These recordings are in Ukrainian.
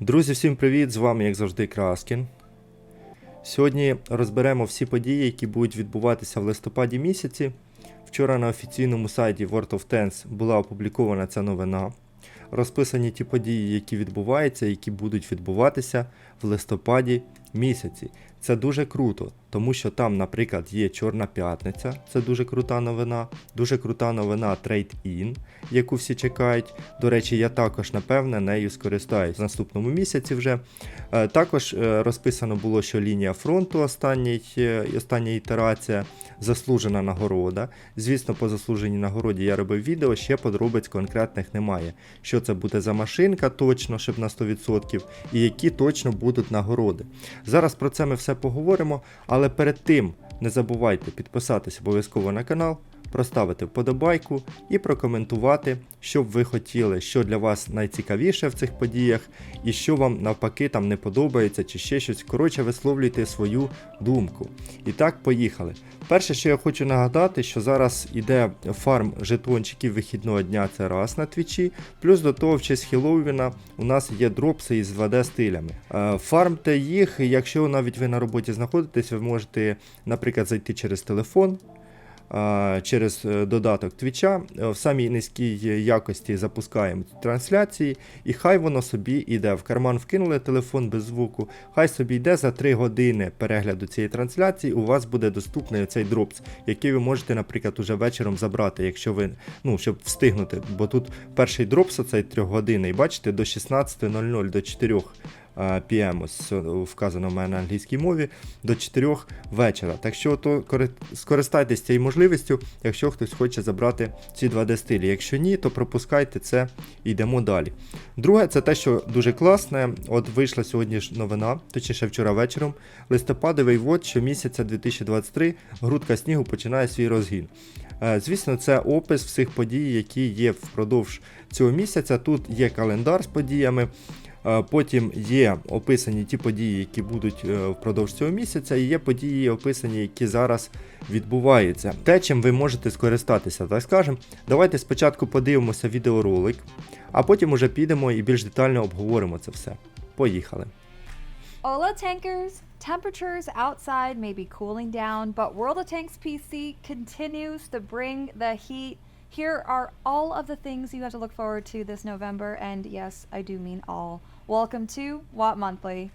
Друзі, всім привіт! З вами, як завжди, Краскін. Сьогодні розберемо всі події, які будуть відбуватися в листопаді місяці. Вчора на офіційному сайті World of Tanks була опублікована ця новина. Розписані ті події, які відбуваються, які будуть відбуватися в листопаді місяці. Це дуже круто, тому що там, наприклад, є Чорна П'ятниця, це дуже крута новина. Дуже крута новина Trade-In, яку всі чекають. До речі, я також, напевне, нею скористаюсь в наступному місяці вже. Е, Також е, розписано було, що лінія фронту останній, е, остання ітерація, заслужена нагорода. Звісно, по заслуженій нагороді я робив відео, ще подробиць конкретних немає. Що це буде за машинка точно, щоб на 100%, і які точно будуть нагороди. Зараз про це ми все поговоримо, але перед тим не забувайте підписатись обов'язково на канал, проставити вподобайку і прокоментувати, що б ви хотіли, що для вас найцікавіше в цих подіях, і що вам навпаки там не подобається, чи ще щось. Коротше, висловлюйте свою думку. І так, поїхали. Перше, що я хочу нагадати, що зараз іде фарм жетончиків вихідного дня, це раз на твічі. Плюс до того, в честь Хеллоуіна у нас є дропси із 2D стилями. Е, Фармте їх, якщо навіть ви на роботі знаходитесь, ви можете, наприклад, зайти через телефон. А, Через е, додаток Твіча в самій низькій якості запускаємо трансляції, і хай воно собі йде. В карман вкинули телефон без звуку, хай собі йде за 3 години перегляду цієї трансляції. У вас буде доступний цей дропс, який ви можете, наприклад, уже вечором забрати, якщо ви ну, щоб встигнути. Бо тут перший дропс оцей 3 години, і бачите, до 16.00 до 4 а, PM, ось, е, вказано в мене на англійській мові, до 4 вечора. Так що то кори- скористайтесь цією можливістю, якщо хтось хоче забрати ці 2D стилі. Якщо ні, то пропускайте це і йдемо далі. Друге, це те, що дуже класне. От вийшла сьогодні ж новина, точніше вчора вечором. Листопадовий ввод щомісяця 2023 грудка снігу починає свій розгін. Е, Звісно, це опис всіх подій, які є впродовж цього місяця. Тут є календар з подіями. Е, Потім є описані ті події, які будуть е, впродовж цього місяця, і є події описані, які зараз відбуваються. Те, чим ви можете скористатися, так скажемо. Давайте спочатку подивимося відеоролик, а потім уже підемо і більш детально обговоримо це все. Поїхали. Hola tankers! Temperatures outside may be cooling down, but World of Tanks PC continues to bring the heat. Here are all of the things you have to look forward to this November, and yes, I do mean all. Welcome to Watt Monthly.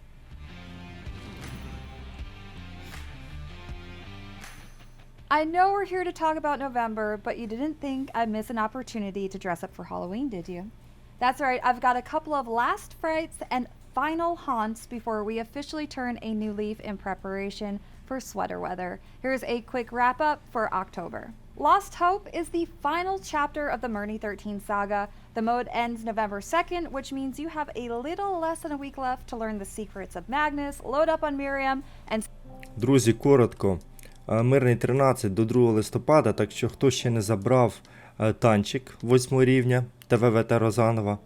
I know we're here to talk about November, but you didn't think I'd miss an opportunity to dress up for Halloween, did you? That's right, I've got a couple of last frights and final haunts before we officially turn a new leaf in preparation for sweater weather. Here's a quick wrap up for October. Lost Hope is the final chapter of the Murney 13 saga. The mode ends November 2nd, which means you have a little less than a week left to learn the secrets of Magnus, load up on Miriam, and Друзі, коротко. Е, Мирний 13 до 2 листопада, так що хто ще не забрав е, танчик 8 рівня ТВВТ Розанова, е,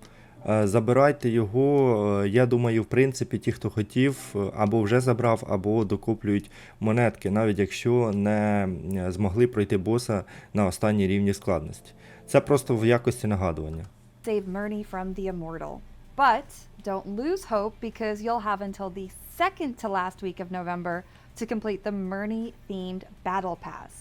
забирайте його. Е, Я думаю, в принципі, ті, хто хотів, е, або вже забрав, або докуплюють монетки, навіть якщо не е, змогли пройти боса на останній рівні складності. Це просто в якості нагадування. save Murney from the immortal. But don't lose hope because you'll have until the second to last week of November to complete the Murney themed Battle Pass.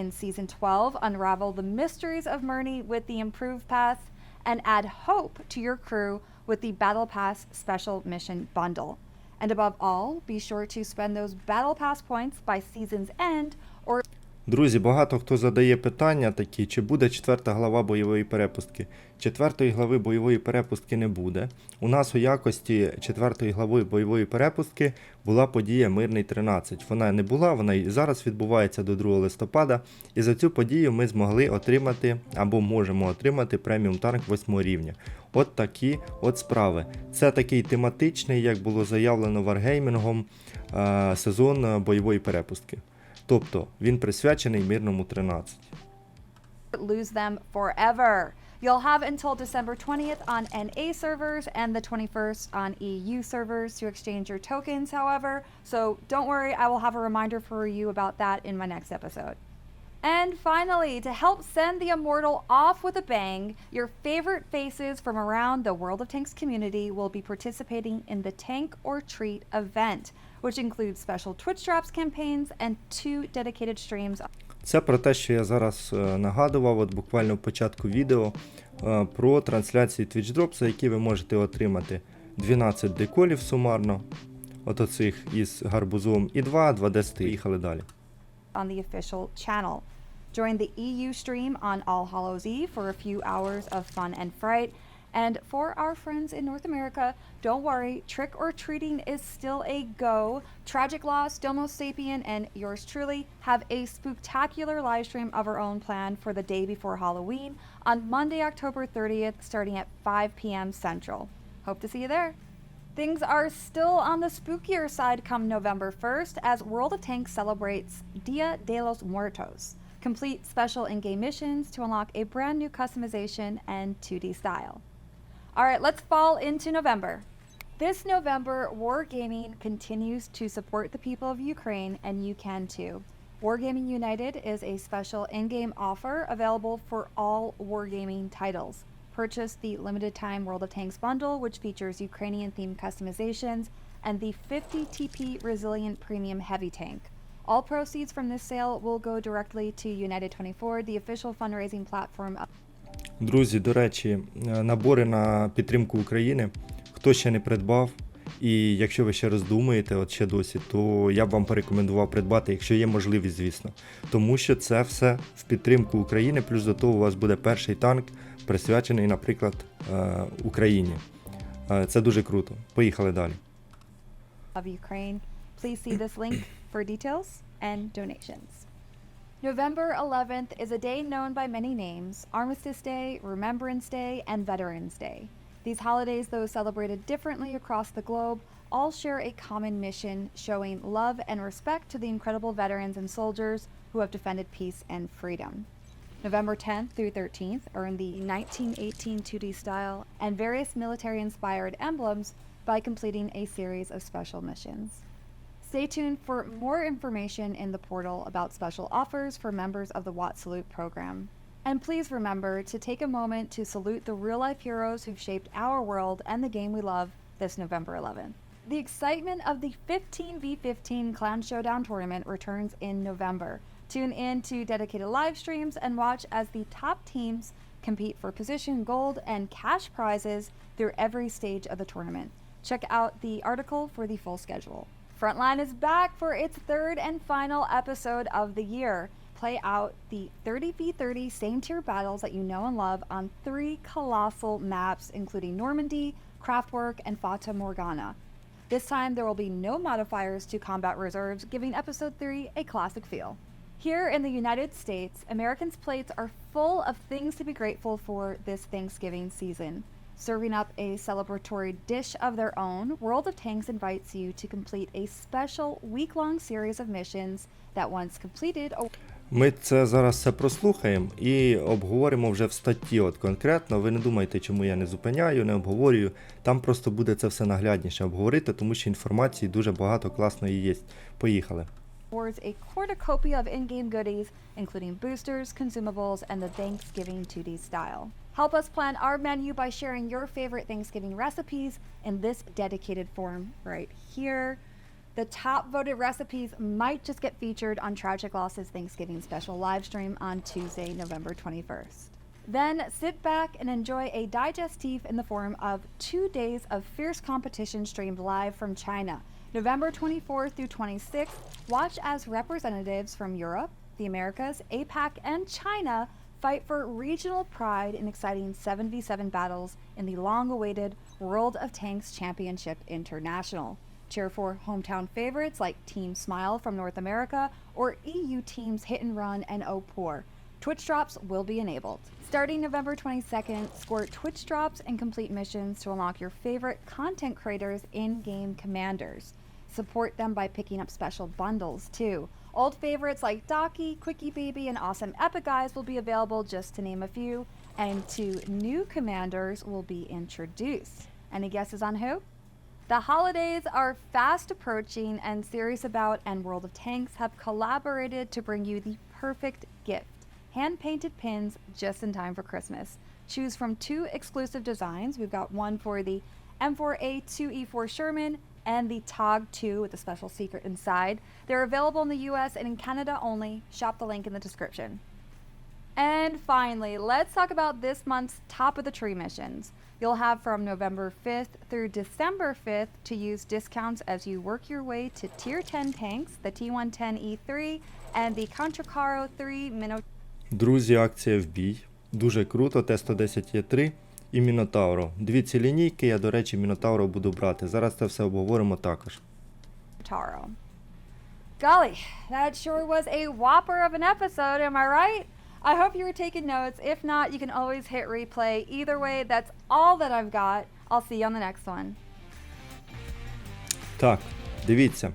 In Season 12, unravel the mysteries of Murney with the Improved Pass and add hope to your crew with the Battle Pass Special Mission Bundle. And above all, be sure to spend those Battle Pass points by season's end or Друзі, багато хто задає питання такі, чи буде четверта глава бойової перепустки. Четвертої глави бойової перепустки не буде. У нас у якості четвертої глави бойової перепустки була подія Мирний 13. Вона не була, вона і зараз відбувається до 2 листопада. І за цю подію ми змогли отримати або можемо отримати преміум танк 8 рівня. От такі от справи. Це такий тематичний, як було заявлено Wargaming, е, сезон бойової перепустки. Тобто він присвячений мирному 13. lose them forever. You'll have until December 20th on NA servers and the 21st on EU servers to exchange your tokens, however. So don't worry, I will have a reminder for you about that in my next episode. And finally, to help send the immortal off with a bang, your favorite faces from around the World of Tanks community will be participating in the Tank or Treat event, Which includes special Twitch drops campaigns and two dedicated streams Це про те, що я зараз е, нагадував, от буквально в початку відео, е, про трансляції Twitch Drops, які ви можете отримати 12 деколів сумарно, от оцих із гарбузом, і 2, 2 дести. Їхали далі. on the official channel. Join the EU stream on All Hallows Eve for a few hours of fun and fright. And for our friends in North America, don't worry, trick or treating is still a go. Tragic Loss, Domo Sapien, and yours truly have a spectacular live stream of our own planned for the day before Halloween on Monday, October 30th, starting at 5 p.m. Central. Hope to see you there. Things are still on the spookier side come November 1st as World of Tanks celebrates Dia de los Muertos. Complete special in game missions to unlock a brand new customization and 2D style. All right, let's fall into November. This November, Wargaming continues to support the people of Ukraine, and you can too. Wargaming United is a special in game offer available for all Wargaming titles. Purchase the limited time World of Tanks bundle, which features Ukrainian themed customizations, and the 50 TP Resilient Premium Heavy Tank. All proceeds from this sale will go directly to United 24, the official fundraising platform Друзі, до речі, е, набори на підтримку України. Хто ще не придбав, і якщо ви ще роздумуєте, от ще досі, то я б вам порекомендував придбати, якщо є можливість, звісно. Тому що це все в підтримку України, плюс до того у вас буде перший танк, присвячений, наприклад, е, Україні. Е, Це дуже круто. Поїхали далі. of Ukraine. Please see this link for details and donations. November 11th is a day known by many names Armistice Day, Remembrance Day, and Veterans Day. These holidays, though celebrated differently across the globe, all share a common mission showing love and respect to the incredible veterans and soldiers who have defended peace and freedom. November 10th through 13th earn the 1918 2D style and various military inspired emblems by completing a series of special missions. Stay tuned for more information in the portal about special offers for members of the Watt Salute program. And please remember to take a moment to salute the real life heroes who've shaped our world and the game we love this November 11th. The excitement of the 15v15 Clan Showdown tournament returns in November. Tune in to dedicated live streams and watch as the top teams compete for position gold and cash prizes through every stage of the tournament. Check out the article for the full schedule. Frontline is back for its third and final episode of the year. Play out the 30v30 same tier battles that you know and love on three colossal maps, including Normandy, Craftwork, and Fata Morgana. This time, there will be no modifiers to combat reserves, giving episode 3 a classic feel. Here in the United States, Americans' plates are full of things to be grateful for this Thanksgiving season. Serving up a celebratory dish of their own, World of Tanks invites you to complete a special week long series of missions that, once completed, Ми це зараз все прослухаємо і обговоримо вже в статті. От конкретно. Ви не думайте, чому я не зупиняю, не обговорюю. Там просто буде це все наглядніше обговорити, тому що інформації дуже багато класної є. Поїхали. awards a cornucopia of in-game goodies, including boosters, consumables, and the Thanksgiving 2D style. Help us plan our menu by sharing your favorite Thanksgiving recipes in this dedicated form right here. The top voted recipes might just get featured on Tragic Loss's Thanksgiving special live stream on Tuesday, November 21st. Then sit back and enjoy a digestif in the form of two days of fierce competition streamed live from China. November 24th through 26th, watch as representatives from Europe, the Americas, APAC, and China fight for regional pride in exciting 7v7 battles in the long awaited World of Tanks Championship International. Cheer for hometown favorites like Team Smile from North America or EU teams Hit and Run and oh Opor. Twitch drops will be enabled. Starting November 22nd, score Twitch drops and complete missions to unlock your favorite content creators in game commanders. Support them by picking up special bundles too. Old favorites like Docky, Quickie Baby, and Awesome Epic Guys will be available, just to name a few, and two new commanders will be introduced. Any guesses on who? The holidays are fast approaching, and Series About and World of Tanks have collaborated to bring you the perfect gift hand painted pins just in time for Christmas. Choose from two exclusive designs. We've got one for the M4A2E4 Sherman and the TOG 2 with a special secret inside. They're available in the US and in Canada only. Shop the link in the description. And finally, let's talk about this month's top of the tree missions. You'll have from November 5th through December 5th to use discounts as you work your way to Tier 10 tanks, the T110E3 and the Contracaro 3 Minnow Друзі, акція в бій. Дуже круто. Т-110 Є3 і Мінотавро. Дві ці лінійки, я, до речі, Мінотавро буду брати. Зараз це все обговоримо також. Taro. Golly, that sure was a whopper of an episode, am I right? I hope you were taking notes. If not, you can always hit replay. Either way, that's all that I've got. I'll see you on the next one. Так, дивіться.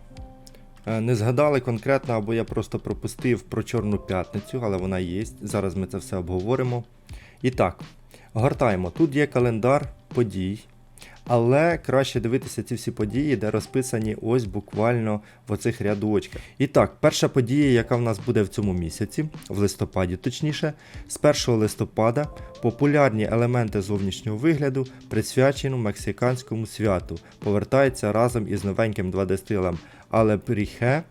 Е, Не згадали конкретно, або я просто пропустив про Чорну п'ятницю, але вона є. Зараз ми це все обговоримо. І так, гортаємо. Тут є календар подій, але краще дивитися ці всі події, де розписані ось буквально в оцих рядочках. І так, перша подія, яка в нас буде в цьому місяці, в листопаді точніше, з 1 листопада популярні елементи зовнішнього вигляду, присвячені мексиканському святу, повертаються разом із новеньким 2D-стилем але Пріхе.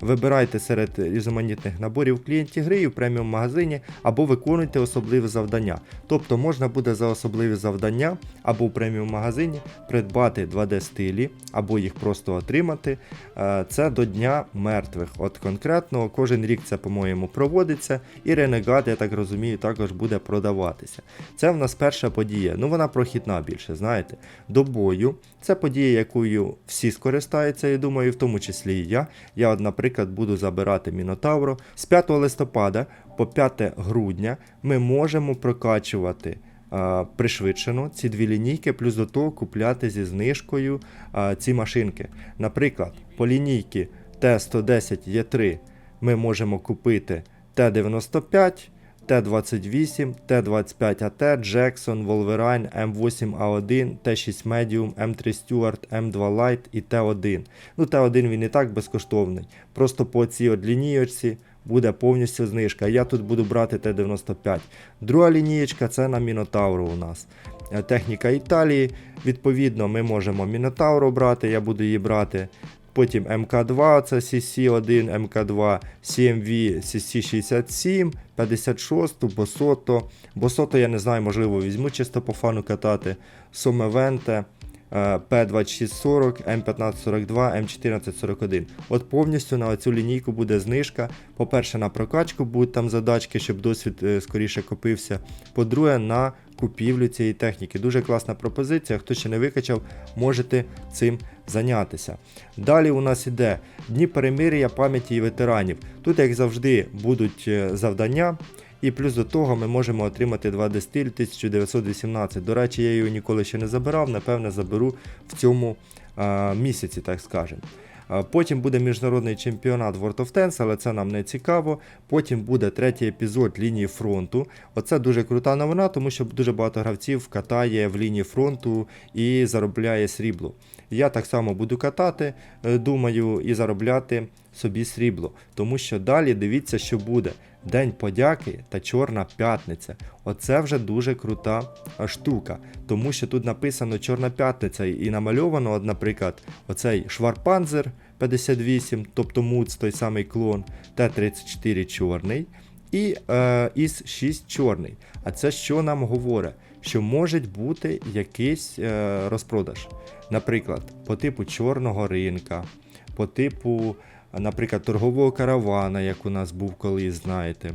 Вибирайте серед різноманітних наборів в клієнті гри і в преміум магазині або виконуйте особливі завдання. Тобто можна буде за особливі завдання або в преміум магазині придбати 2D стилі, або їх просто отримати. Е, Це до Дня мертвих. От конкретно кожен рік це, по-моєму, проводиться, і Ренегат, я так розумію, також буде продаватися. Це в нас перша подія. Ну вона прохідна більше, знаєте. До бою. Це подія, якою всі скористаються, я думаю, в тому числі і я. Я, от, наприклад, буду забирати Мінотавро. З 5 листопада по 5 грудня ми можемо прокачувати. а, Пришвидшено ці дві лінійки, плюс до того купляти зі знижкою а, ці машинки. Наприклад, по лінійці Т110Е3 ми можемо купити Т95, Т28, Т25АТ, Jackson, Wolverine, М8А1, Т6 Medium, М3 Stewart, М2 Light і Т1. Ну, Т1 він і так безкоштовний. Просто по цій от лінієчці буде повністю знижка. Я тут буду брати Т95. Друга лінієчка це на Мінотавру у нас. Е, Техніка Італії. Відповідно, ми можемо Мінотавру брати, я буду її брати. Потім МК2, це CC1, МК2, CMV, CC67, 56, Босото. Босото, я не знаю, можливо, візьму чисто по фану катати. Сомевенте, P2640, M1542, M1441. От повністю на цю лінійку буде знижка. По-перше, на прокачку будуть там задачки, щоб досвід е, скоріше копився. По-друге, на купівлю цієї техніки. Дуже класна пропозиція. Хто ще не викачав, можете цим зайнятися. Далі у нас іде Дні перемир'я пам'яті ветеранів. Тут, як завжди, будуть е, завдання. І плюс до того ми можемо отримати 2D стиль 1918. До речі, я його ніколи ще не забирав, напевне, заберу в цьому а, місяці, так скажемо. Потім буде міжнародний чемпіонат World of Tanks, але це нам не цікаво. Потім буде третій епізод лінії фронту. Оце дуже крута новина, тому що дуже багато гравців катає в лінії фронту і заробляє срібло. Я так само буду катати, е, думаю, і заробляти собі срібло. Тому що далі дивіться, що буде. День подяки та Чорна п'ятниця. Оце вже дуже крута штука. Тому що тут написано Чорна п'ятниця і намальовано, от, наприклад, оцей Шварпанзер 58, тобто Муц, той самий клон, Т-34 чорний і е, ІС 6 чорний. А це що нам говорить? Що може бути якийсь е, розпродаж. Наприклад, по типу чорного ринка, по типу, наприклад, торгового каравана, як у нас був колись, знаєте.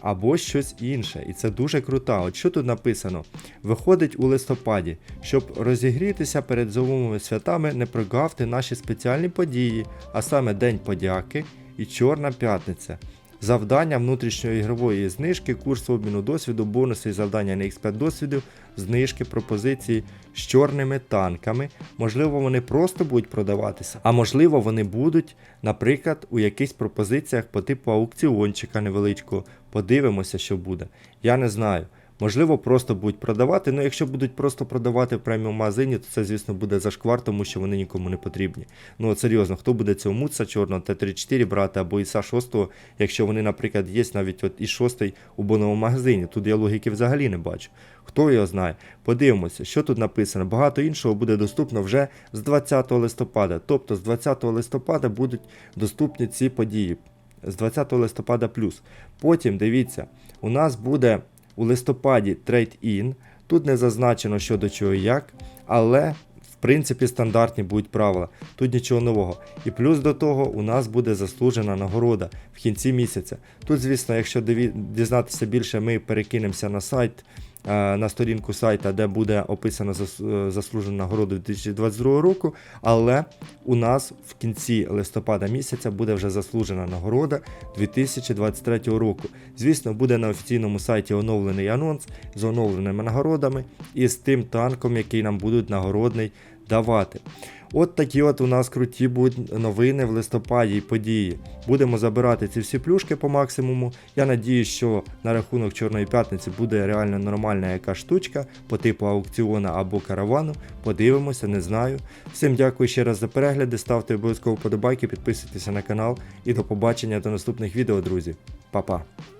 Або щось інше, і це дуже круто. От що тут написано? Виходить у листопаді, щоб розігрітися перед зимовими святами, не прогавте наші спеціальні події, а саме День подяки і Чорна п'ятниця. Завдання внутрішньої ігрової знижки, курс обміну досвіду, бонуси і завдання на X5 досвіду, знижки, пропозиції з чорними танками. Можливо, вони просто будуть продаватися, а можливо, вони будуть, наприклад, у якихось пропозиціях по типу аукціончика невеличкого. Подивимося, що буде. Я не знаю. Можливо, просто будуть продавати. Ну, якщо будуть просто продавати в преміум магазині, то це, звісно, буде зашквар, тому що вони нікому не потрібні. Ну, от серйозно, хто буде цього муца чорного Т-34 брати або іса 6, якщо вони, наприклад, є навіть от і 6 у боновому магазині. Тут я логіки взагалі не бачу. Хто його знає? Подивимося, що тут написано. Багато іншого буде доступно вже з 20 листопада. Тобто з 20 листопада будуть доступні ці події. З 20 листопада плюс. Потім дивіться, у нас буде у листопаді трейд-ін. Тут не зазначено що до чого і як, але в принципі стандартні будуть правила. Тут нічого нового. І плюс до того у нас буде заслужена нагорода в кінці місяця. Тут, звісно, якщо дізнатися більше, ми перекинемося на сайт. Е, На сторінку сайта, де буде описана е, заслужена нагорода 2022 року, але у нас в кінці листопада місяця буде вже заслужена нагорода 2023 року. Звісно, буде на офіційному сайті оновлений анонс з оновленими нагородами і з тим танком, який нам будуть нагородний давати. От такі от у нас круті будуть новини в листопаді і події. Будемо забирати ці всі плюшки по максимуму. Я надіюсь, що на рахунок Чорної п'ятниці буде реально нормальна яка штучка по типу аукціона або каравану. Подивимося, не знаю. Всім дякую ще раз за перегляди. Ставте обов'язково подобайки, підписуйтесь на канал і до побачення до наступних відео, друзі. Па-па!